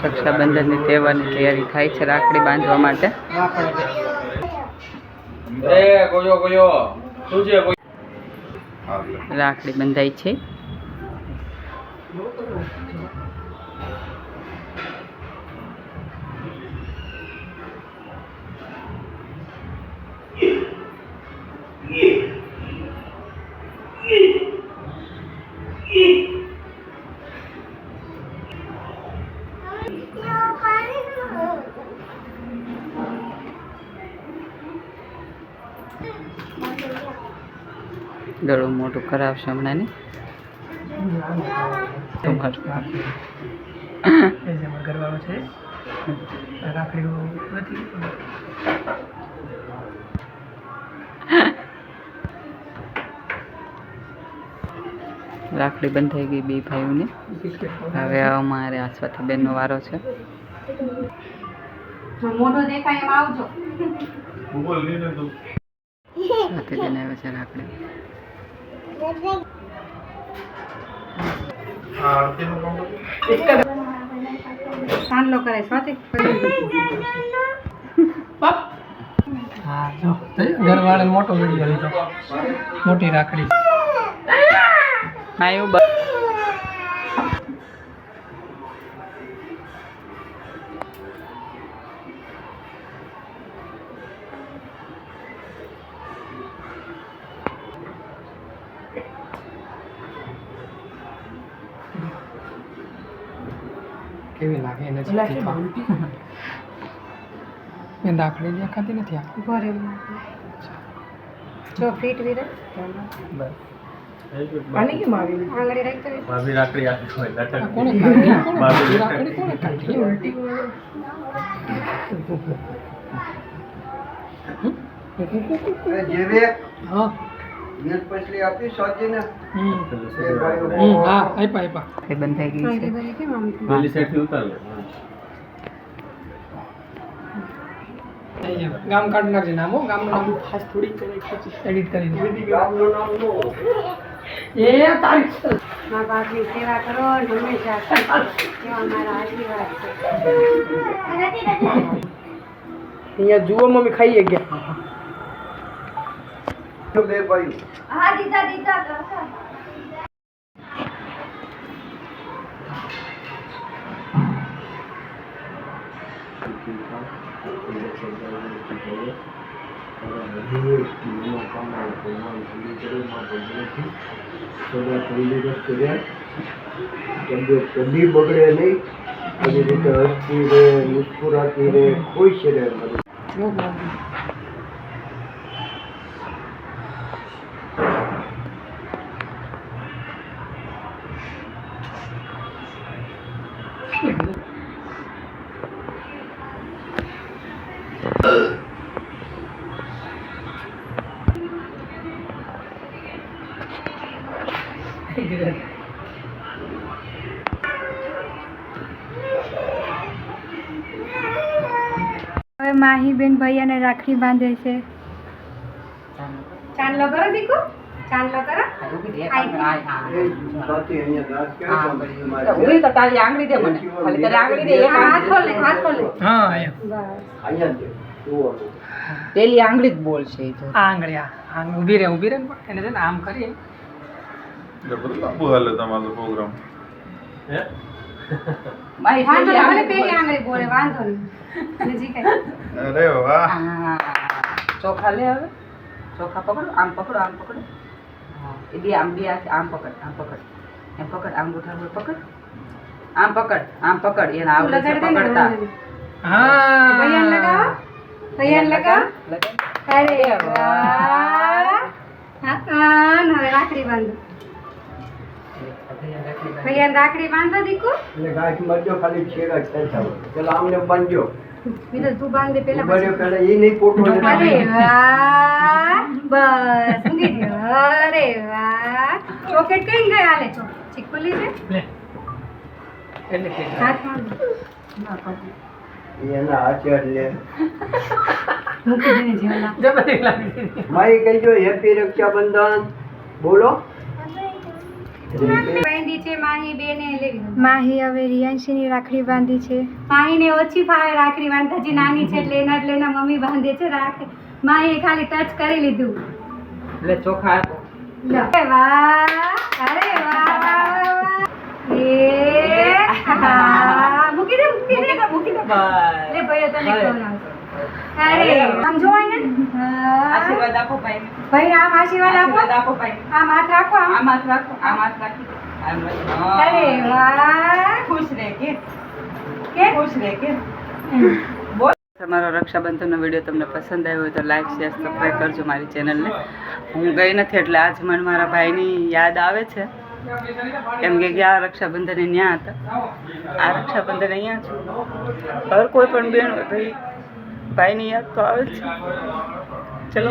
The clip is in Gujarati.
રક્ષાબંધનની તહેવારની તૈયારી થાય છે રાખડી બાંધવા માટે એ ગોયો ગોયો શું છે ગોયો? રાખડી બંધાય છે. ગળું મોટું કરાવશે હમણાં ને ઘરવાળો છે રાખડીઓ નથી રાખડી બંધાઈ ગઈ બે ભાઈઓને. હવે અમારે આસવાથી બેનનો વારો છે. મોઢો દેખાય એમ આવજો. સાથે બેન આવે છે રાખડી. ચાંદલો કરે સ્વાતિ હા જો ઘરવાળાને મોટો વીડિયો લીધો. મોટી રાખડી. હા. એવું કેવી લાગે એને મેં રાખડી દેખાતી નથી આ? ઘરે જો ફીટ વીરે ભાભી રાખડી આપી હોય લટક. કોણે કાઢી રાખડી કોણે કાઢી ઉલટી હા. હમ. હમ, હા આપ્યા આપ્યા એ બંધાઈ ગઈ છે. આંગળી ભરી કેમ આમ? પેલી સાઈડથી ઉતાર લે. અહીંયા ગામ કાઢી નાખજે નામ હો ગામનું નામ. ખાસ થોડી એડિટ કરી દે. એ તારી મા બાપની સેવા કરો હંમેશા એવા મારા આશીર્વાદ છે. અહીંયા જુઓ મમ્મી ખાઈએ ગયા. હા દીધા દીધા કાકા કદી બગડે નહીં બધી રીતે હસતી રહે મુસ્કુરાતી રહે ખુશ રહે હવે માહીબેન ભૈયાને રાખડી બાંધે છે. ચાંદલો કરો દીકુ. ચાંદલો કરો. ઊભી તો તારી આંગળી દે મને. ખાલી તારી આંગળી દે. એક હાથ આંગળી હાથ ખોલે. હા અહીંયા જ જોવાનું પેલી આંગળી જ બોલશે એ તો. આંગળી આ. આંગ ઊભી રહે ઊભી એને છે ને આમ કરીએ લાંબુ હાલે તમારો પ્રોગ્રામ હે? વાંધો નહીં, ભલે પેલી આંગળી બોલે વાંધો નહીં. નજીક આય. અરે વાહ. ચોખા લે હવે. ચોખા પકડો આમ પકડો આમ પકડો. એ બે આમ બે આમ પકડ આમ પકડ. એમ પકડ આમ ગોઠા પકડ. આમ પકડ આમ પકડ. એને આવડે છે પકડતા. હા ભૈયાને લગાવો ભૈયાને લગાવો અરે વાહ. હા, હા, હવે રાખડી બાંધો. ભૈયાને રાખડી બાંધો. દીકુ? એટલે ગાંઠ મરજો ખાલી છેડા ખેંચા એટલે આમને બાંધજો. બીજો તું બાંધ દે પેલા બરે પેલા એ નહીં પોટો અરે વાહ બસ ઊંઘી ગયો. અરે વાહ. ચોકેટ કઈ ગઈ આલે છો? ચીકુલી છે? લે. એટલે કે હાથમાં એના આચાર લે. મૂકી દઈને જીવના જબરી લાગી માઈ કહેજો હેપી રક્ષાબંધન. બોલો. બાંધી છે માહી બેને લેવી. માહી હવે રિયાંશીની રાખડી બાંધી છે. માહીને ઓછી ફાવે રાખડી બાંધતા જે નાની છે એટલે એના એટલે એના મમ્મી બાંધે છે રાખડી. માહીએ ખાલી ટચ કરી લીધું. એટલે ચોખા આપો. અરે વાહ અરે વાહ વાહ એ હા મૂકી દે મૂકી દે મૂકી દે. બસ. લે ભાઈ તને બસ. અરે આમ જોવાય ને? આશીર્વાદ આપો ભાઈ. ભાઈ આમ આશીર્વાદ આપો. આપો ભાઈ. આમ હાથ રાખો આમ. આમ હાથ રાખો આમ હાથ રાખી આમ રાખી. હા. અરે વાહ. ખુશ રહે કે? કે? ખુશ રહે કે? તમારો રક્ષાબંધનનો વીડિયો તમને પસંદ આવ્યો હોય તો લાઈક શેર સબસ્ક્રાઈબ કરજો મારી ચેનલને હું ગઈ નથી એટલે આજ મને મારા ભાઈની યાદ આવે છે. કેમ કે ગયા રક્ષાબંધન એ ત્યાં હતા. આ રક્ષાબંધન અહીંયા છું. હર કોઈ પણ બેન હોય ભાઈ ભાઈની યાદ તો આવે જ છે ચલો.